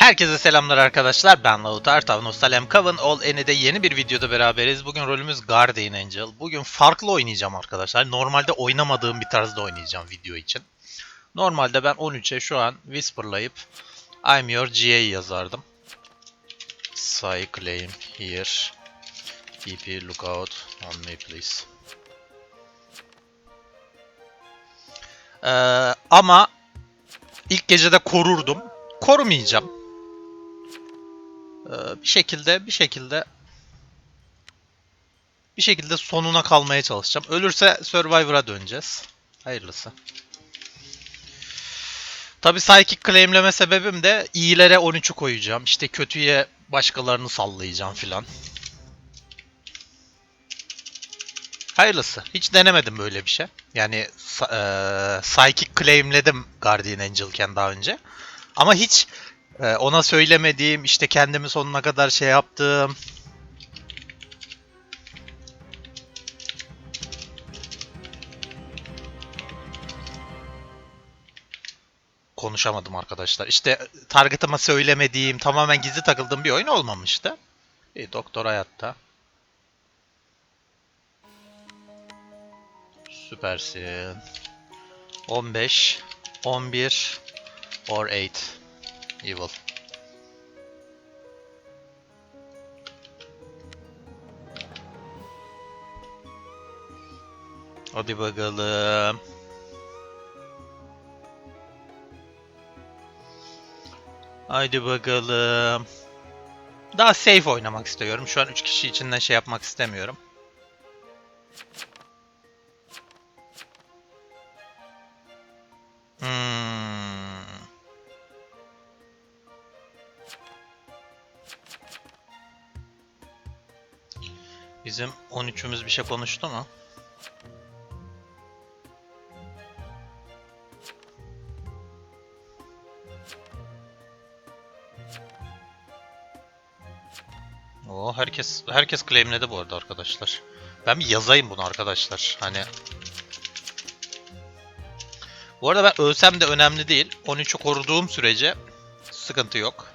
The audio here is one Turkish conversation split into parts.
Herkese selamlar arkadaşlar. Ben Lautar Tavnostalem Coven All Any'de yeni bir videoda beraberiz. Bugün rolümüz Guardian Angel. Bugün farklı oynayacağım arkadaşlar. Normalde oynamadığım bir tarzda oynayacağım video için. Normalde ben 13'e şu an Whisper'layıp I'm your GA yazardım. Psy claim here. TP lookout on me please. Ee, ama ilk gecede korurdum. Korumayacağım. Ee, bir şekilde bir şekilde bir şekilde sonuna kalmaya çalışacağım. Ölürse Survivor'a döneceğiz. Hayırlısı. Tabi psychic claimleme sebebim de iyilere 13'ü koyacağım. İşte kötüye başkalarını sallayacağım filan. Hayırlısı. Hiç denemedim böyle bir şey. Yani eee, psychic claimledim Guardian Angel'ken daha önce. Ama hiç e, ona söylemediğim, işte kendimi sonuna kadar şey yaptığım. Konuşamadım arkadaşlar. İşte target'ıma söylemediğim, tamamen gizli takıldığım bir oyun olmamıştı. İyi, doktor hayatta. Süpersin. 15, 11, or 8. Evil. Hadi bakalım. Haydi bakalım. Daha safe oynamak istiyorum. Şu an 3 kişi içinden şey yapmak istemiyorum. Bizim 13'ümüz bir şey konuştu mu? Oo herkes herkes claimledi bu arada arkadaşlar. Ben bir yazayım bunu arkadaşlar. Hani Bu arada ben ölsem de önemli değil. 13'ü koruduğum sürece sıkıntı yok.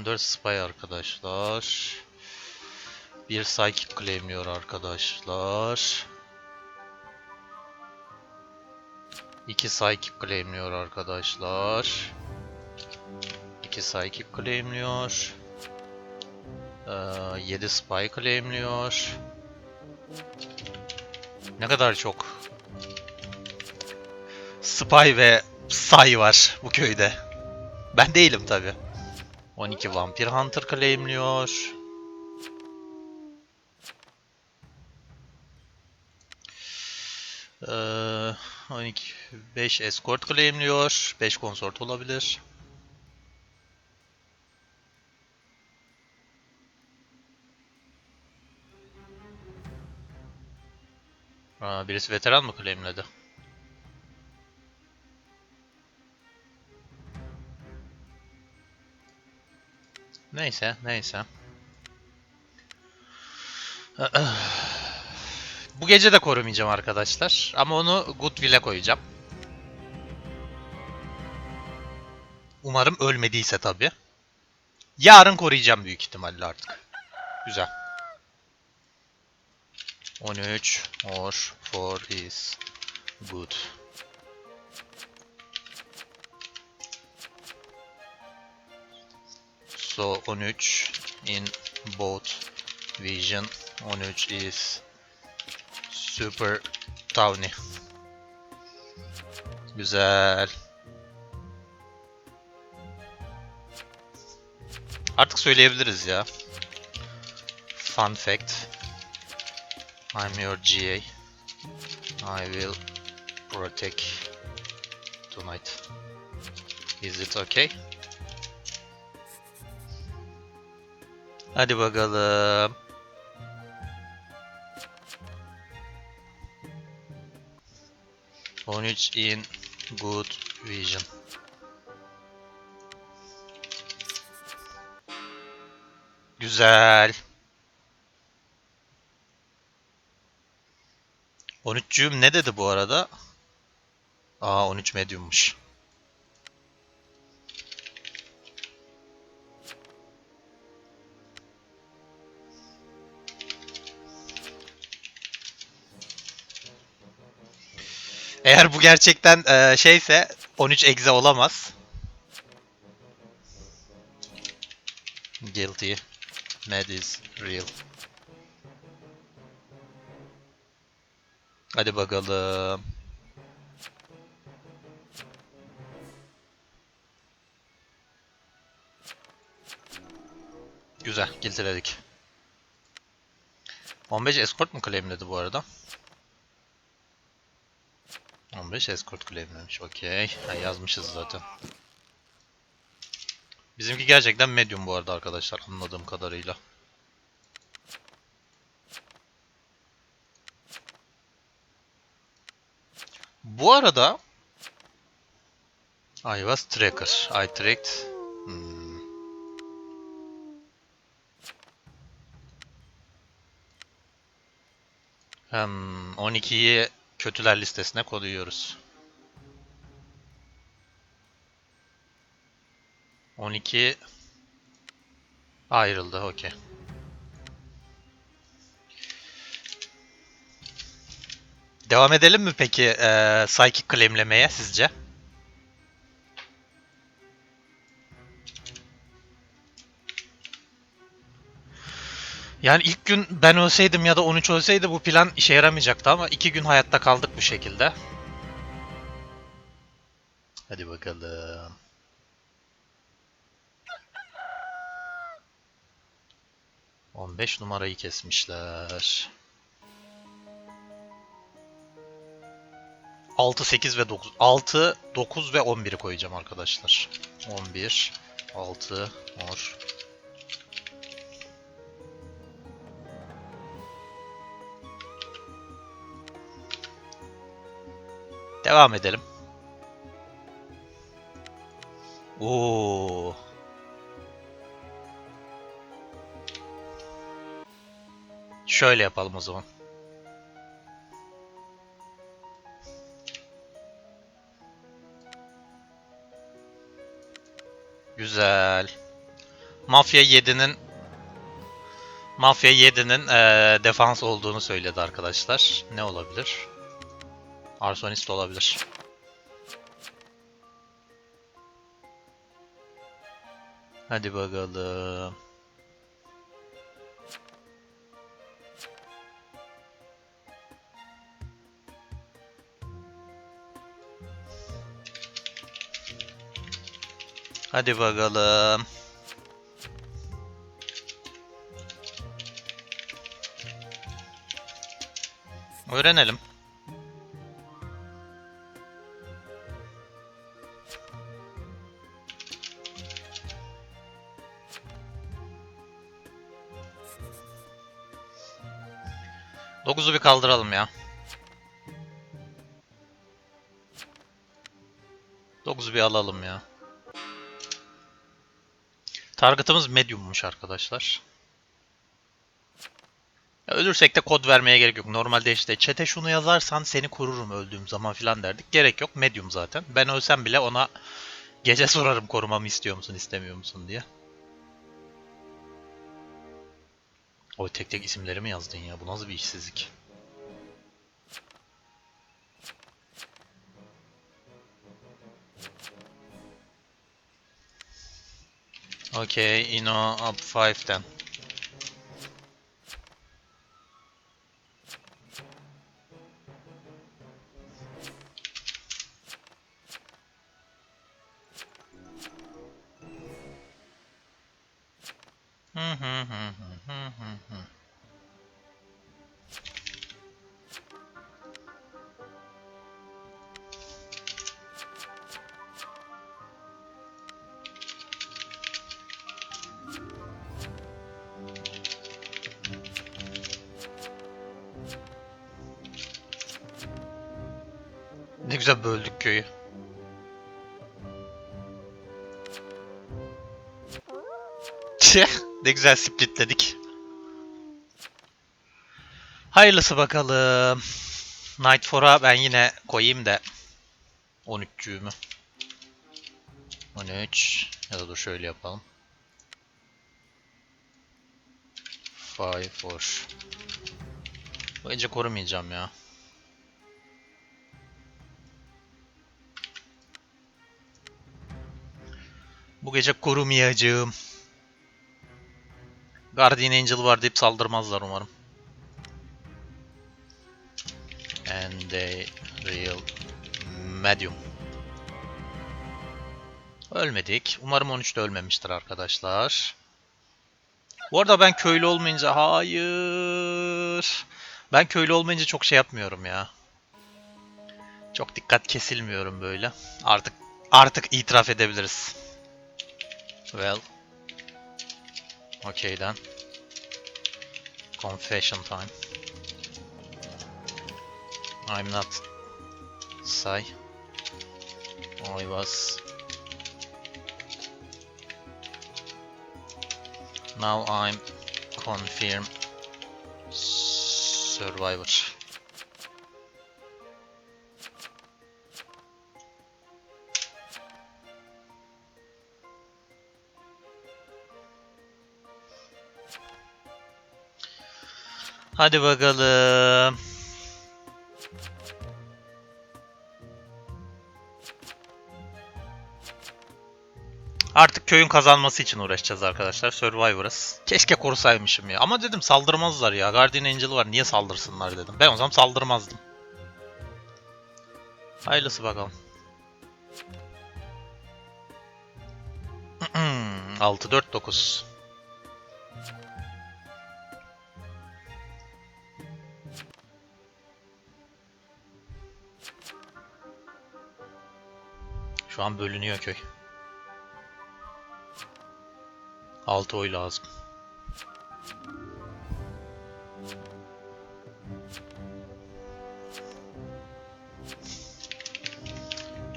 14 spy arkadaşlar. Bir psychic claimliyor arkadaşlar. İki psychic claimliyor arkadaşlar. İki psychic claimliyor. Ee, 7 spy claimliyor. Ne kadar çok spy ve say var bu köyde. Ben değilim tabi. 12 vampir hunter claimliyor. Ee, 12 5 escort claimliyor. 5 consort olabilir. Aa, birisi veteran mı claimledi? Neyse, neyse. Bu gece de korumayacağım arkadaşlar. Ama onu Goodwill'e koyacağım. Umarım ölmediyse tabii. Yarın koruyacağım büyük ihtimalle artık. Güzel. 13 or 4 is good. So 13 in both vision 13 is super tawny. Güzel. Artık söyleyebiliriz ya. Fun fact. I'm your GA. I will protect tonight. Is it okay? Hadi bakalım. On üç in good vision. Güzel. 13'cüğüm ne dedi bu arada? Aa 13 mediummuş. Eğer bu gerçekten eee, şeyse 13 egze olamaz. Guilty. Mad is real. Hadi bakalım. Güzel, giltiledik. 15 escort mu claimledi bu arada? 15 escort claimlemiş. Okey. Ha, yazmışız zaten. Bizimki gerçekten medium bu arada arkadaşlar anladığım kadarıyla. Bu arada I was tracker. I tracked. Hmm. Hmm, 12'yi kötüler listesine koyuyoruz. 12 ayrıldı. Okey. Devam edelim mi peki eee psychic claimlemeye sizce? Yani ilk gün ben ölseydim ya da 13 ölseydi bu plan işe yaramayacaktı ama iki gün hayatta kaldık bu şekilde. Hadi bakalım. On beş numarayı kesmişler. 6, 8 ve 9. 6, 9 ve 11'i koyacağım arkadaşlar. 11, 6, mor. Devam edelim. Oo. Şöyle yapalım o zaman. Güzel. Mafya 7'nin Mafya 7'nin eee, defans olduğunu söyledi arkadaşlar. Ne olabilir? Arsonist olabilir. Hadi bakalım. Hadi bakalım. Öğrenelim. Dokuzu bir kaldıralım ya. Dokuzu bir alalım ya. Target'ımız medium'muş arkadaşlar. Ya ölürsek de kod vermeye gerek yok. Normalde işte çete şunu yazarsan seni korurum öldüğüm zaman filan derdik. Gerek yok. Medium zaten. Ben ölsem bile ona gece sorarım korumamı istiyor musun istemiyor musun diye. Oy tek tek isimleri mi yazdın ya? Bu nasıl bir işsizlik? Okay, Ino up 5 then. Ne güzel böldük köyü. Ne güzel splitledik. Hayırlısı bakalım. Night 4'a ben yine koyayım da 13'cüğümü. 13 ya da dur şöyle yapalım. 5 for. Bu gece korumayacağım ya. Bu gece korumayacağım. Guardian Angel var deyip saldırmazlar umarım. And they real medium. Ölmedik. Umarım 13'te ölmemiştir arkadaşlar. Bu arada ben köylü olmayınca hayır. Ben köylü olmayınca çok şey yapmıyorum ya. Çok dikkat kesilmiyorum böyle. Artık artık itiraf edebiliriz. Well. Okay then. Confession time. I'm not Sai. I was Now I'm confirm survivor. Hadi bakalım. Artık köyün kazanması için uğraşacağız arkadaşlar. Survivor'ız. Keşke korusaymışım ya. Ama dedim saldırmazlar ya. Guardian Angel var. Niye saldırsınlar dedim. Ben o zaman saldırmazdım. Hayırlısı bakalım. 6 Şu an bölünüyor köy. 6 oy lazım.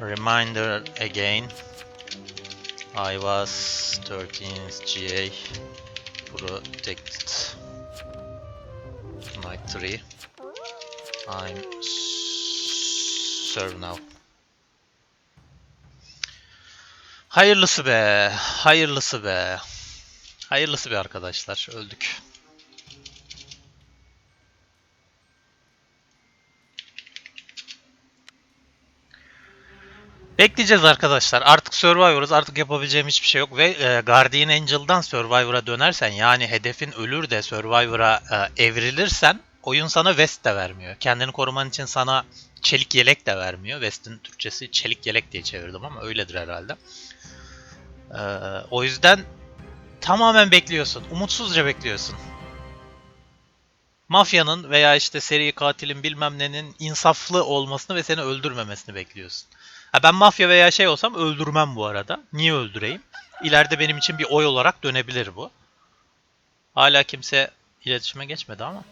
Reminder again. I was 13th GA protected. Night 3. I'm serve now. Hayırlısı be. Hayırlısı be. Hayırlısı be arkadaşlar. Öldük. Bekleyeceğiz arkadaşlar. Artık Survivor'ız. Artık yapabileceğim hiçbir şey yok. Ve e, Guardian Angel'dan Survivor'a dönersen yani hedefin ölür de Survivor'a e, evrilirsen oyun sana West de vermiyor. Kendini koruman için sana çelik yelek de vermiyor. West'in Türkçesi çelik yelek diye çevirdim ama öyledir herhalde. E, o yüzden tamamen bekliyorsun. Umutsuzca bekliyorsun. Mafyanın veya işte seri katilin bilmem nenin insaflı olmasını ve seni öldürmemesini bekliyorsun. Ha ben mafya veya şey olsam öldürmem bu arada. Niye öldüreyim? İleride benim için bir oy olarak dönebilir bu. Hala kimse iletişime geçmedi ama.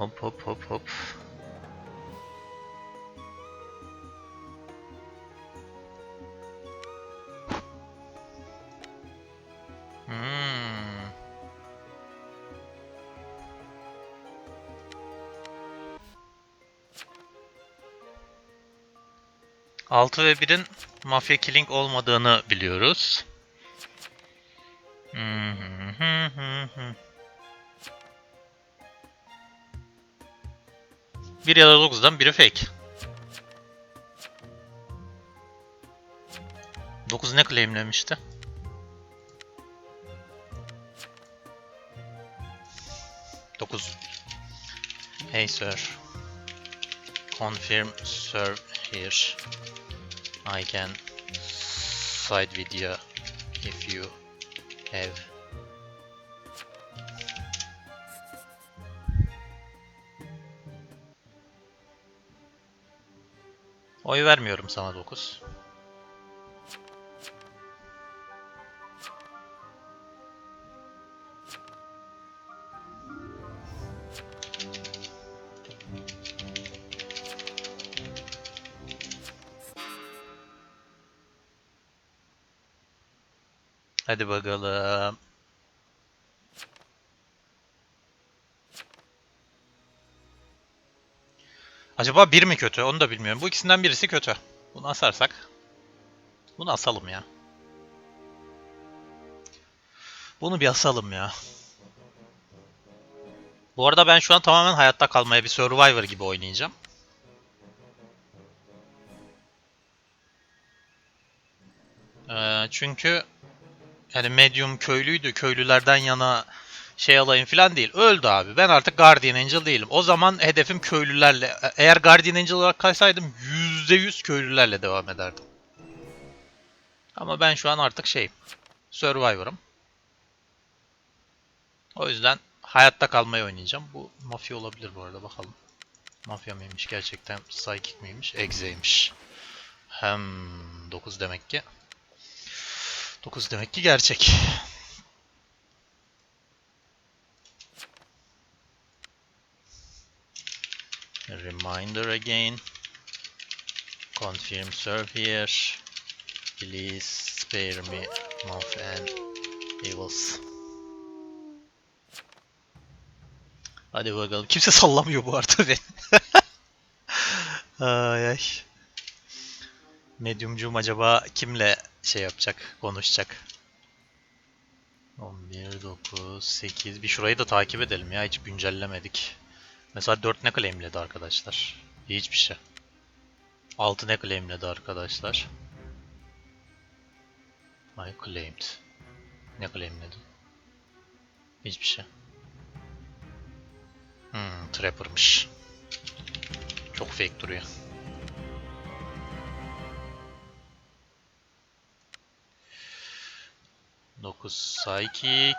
Hop hop hop hop. Hmm. Altı ve 1'in Mafya Killing olmadığını biliyoruz. 1 ya da 9'dan biri fake. 9 ne claimlemişti? Dokuz. Hey sir. Confirm serve here. I can side video if you have. Oy vermiyorum sana 9. Hadi bakalım. Acaba bir mi kötü? Onu da bilmiyorum. Bu ikisinden birisi kötü. Bunu asarsak. Bunu asalım ya. Bunu bir asalım ya. Bu arada ben şu an tamamen hayatta kalmaya bir Survivor gibi oynayacağım. Ee, çünkü yani medium köylüydü. Köylülerden yana şey alayım falan değil. Öldü abi. Ben artık Guardian Angel değilim. O zaman hedefim köylülerle. Eğer Guardian Angel olarak kaysaydım %100 köylülerle devam ederdim. Ama ben şu an artık şeyim. Survivor'ım. O yüzden hayatta kalmayı oynayacağım. Bu mafya olabilir bu arada bakalım. Mafya mıymış gerçekten? Psychic miymiş? Exe'ymiş. Hem 9 demek ki. 9 demek ki gerçek. Reminder again. Confirm serve here. Please spare me month and evils. Hadi bakalım. Kimse sallamıyor bu arada beni. ay ay. Mediumcum acaba kimle şey yapacak, konuşacak? 11, 9, 8. Bir şurayı da takip edelim ya. Hiç güncellemedik. Mesela 4 ne claimledi arkadaşlar? Hiçbir şey. 6 ne claimledi arkadaşlar? I claimed. Ne claimledi? Hiçbir şey. Hmm, Trapper'mış. Çok fake duruyor. Dokuz Psychic.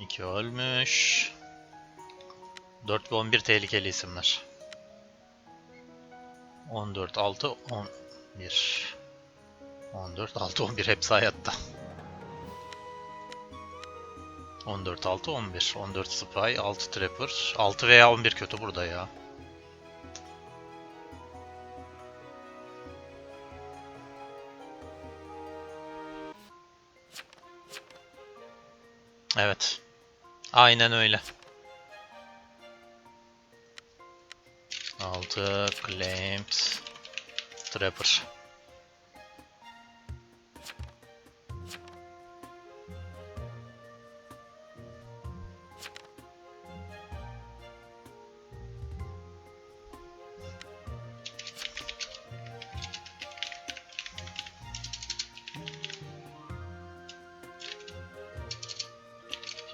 İki ölmüş. 4 ve 11 tehlikeli isimler. 14, 6, 11. 14, 6, 11 hepsi hayatta. 14, 6, 11. 14 Spy, 6 Trapper. 6 veya 11 kötü burada ya. Evet. Aynen öyle. 6 Claimed Trapper.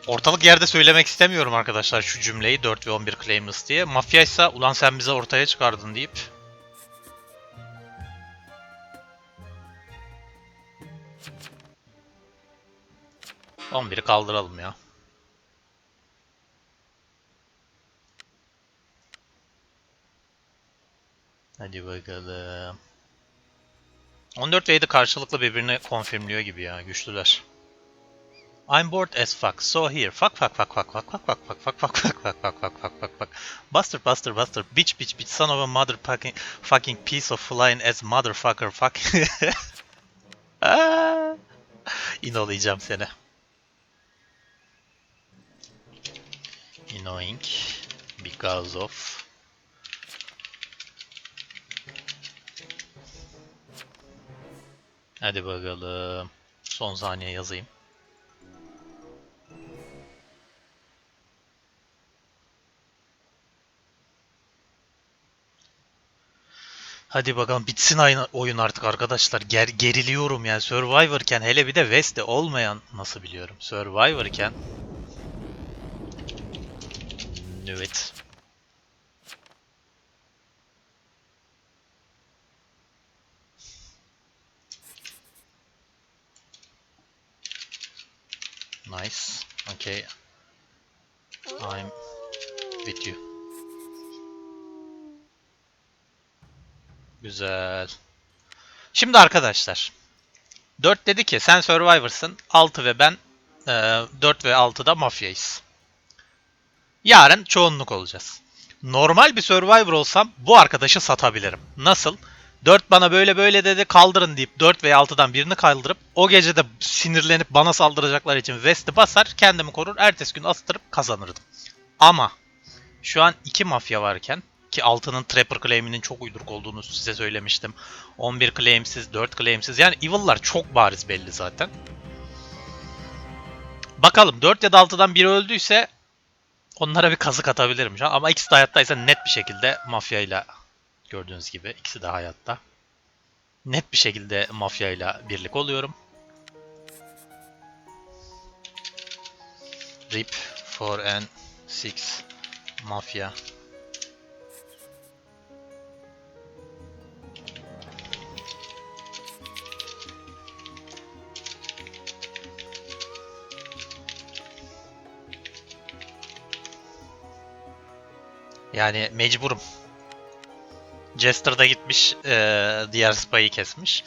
Ortalık yerde söylemek istemiyorum arkadaşlar şu cümleyi 4 ve 11 claimless diye. Mafyaysa ulan sen bize ortaya çıkardın deyip. On biri kaldıralım ya. Hadi bakalım. 14 ve 7 karşılıklı birbirini konfirmliyor gibi ya. Güçlüler. I'm bored as fuck. So here. Fuck fuck fuck fuck fuck fuck fuck fuck fuck fuck fuck fuck fuck fuck fuck fuck fuck. Buster Buster Buster. Bitch bitch bitch. Son of a mother fucking fucking piece of flying as motherfucker fuck. İnolayacağım seni. Annoying because of Hadi bakalım. Son saniye yazayım. Hadi bakalım bitsin oyun artık arkadaşlar. Ger geriliyorum yani Survivor'ken hele bir de West'te olmayan nasıl biliyorum. Survivor'ken Evet. Nice. Okay. I'm with you. Güzel. Şimdi arkadaşlar. 4 dedi ki sen Survivor'sın. 6 ve ben e, 4 ve 6'da mafyayız. Yarın çoğunluk olacağız. Normal bir Survivor olsam bu arkadaşı satabilirim. Nasıl? 4 bana böyle böyle dedi kaldırın deyip 4 veya 6'dan birini kaldırıp o gece de sinirlenip bana saldıracaklar için West'i basar kendimi korur ertesi gün astırıp kazanırdım. Ama şu an iki mafya varken ki altının Trapper claim'inin çok uyduruk olduğunu size söylemiştim. 11 claim'siz, 4 claim'siz. Yani Evil'lar çok bariz belli zaten. Bakalım 4 ya da 6'dan biri öldüyse onlara bir kazık atabilirim şu an. Ama ikisi de hayattaysa net bir şekilde mafyayla gördüğünüz gibi ikisi de hayatta. Net bir şekilde mafyayla birlik oluyorum. RIP 4 and 6 Mafya Yani mecburum. Jester da gitmiş eee, diğer spy'ı kesmiş.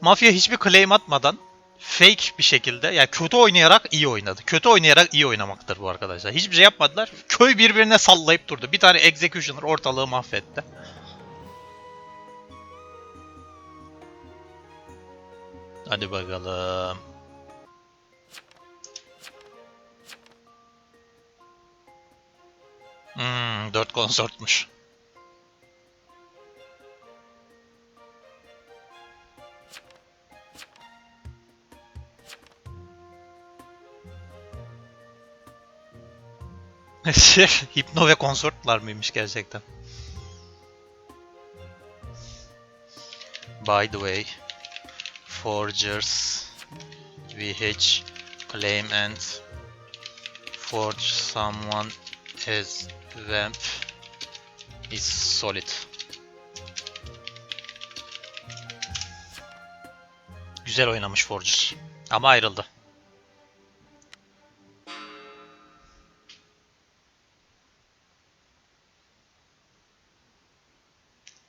Mafya hiçbir claim atmadan fake bir şekilde yani kötü oynayarak iyi oynadı. Kötü oynayarak iyi oynamaktır bu arkadaşlar. Hiçbir şey yapmadılar. Köy birbirine sallayıp durdu. Bir tane executioner ortalığı mahvetti. Hadi bakalım. Hmm, 4 konsortmuş. Hipno ve konsortlar mıymış gerçekten? By the way, Forgers, VH, claim and forge someone as vamp is solid. Güzel oynamış Forger. Ama ayrıldı.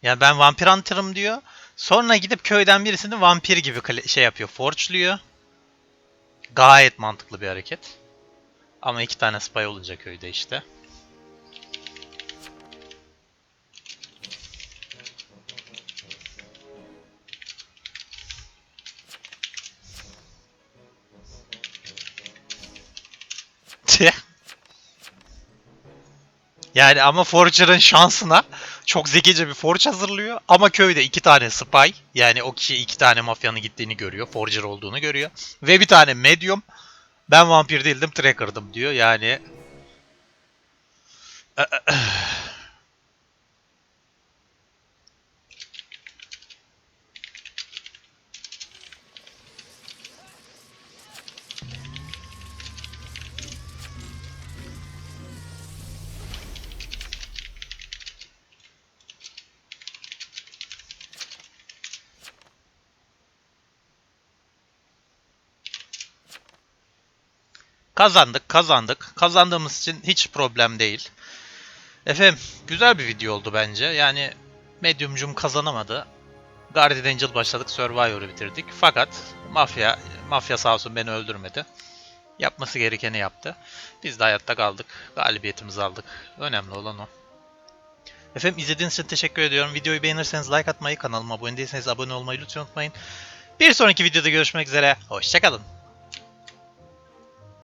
Ya ben vampir hunter'ım diyor. Sonra gidip köyden birisini vampir gibi şey yapıyor. Forge'luyor. Gayet mantıklı bir hareket. Ama iki tane spy olunca köyde işte. Yani ama Forger'ın şansına çok zekice bir Forge hazırlıyor. Ama köyde iki tane spy yani o kişi iki tane mafyanın gittiğini görüyor. Forger olduğunu görüyor. Ve bir tane medium ben vampir değildim tracker'dım diyor. Yani kazandık kazandık. Kazandığımız için hiç problem değil. Efendim güzel bir video oldu bence. Yani Medium'cum kazanamadı. Guardian Angel başladık, Survivor'u bitirdik. Fakat mafya mafya sağ olsun beni öldürmedi. Yapması gerekeni yaptı. Biz de hayatta kaldık. Galibiyetimizi aldık. Önemli olan o. Efendim izlediğiniz için teşekkür ediyorum. Videoyu beğenirseniz like atmayı, kanalıma abone değilseniz abone olmayı lütfen unutmayın. Bir sonraki videoda görüşmek üzere. Hoşçakalın.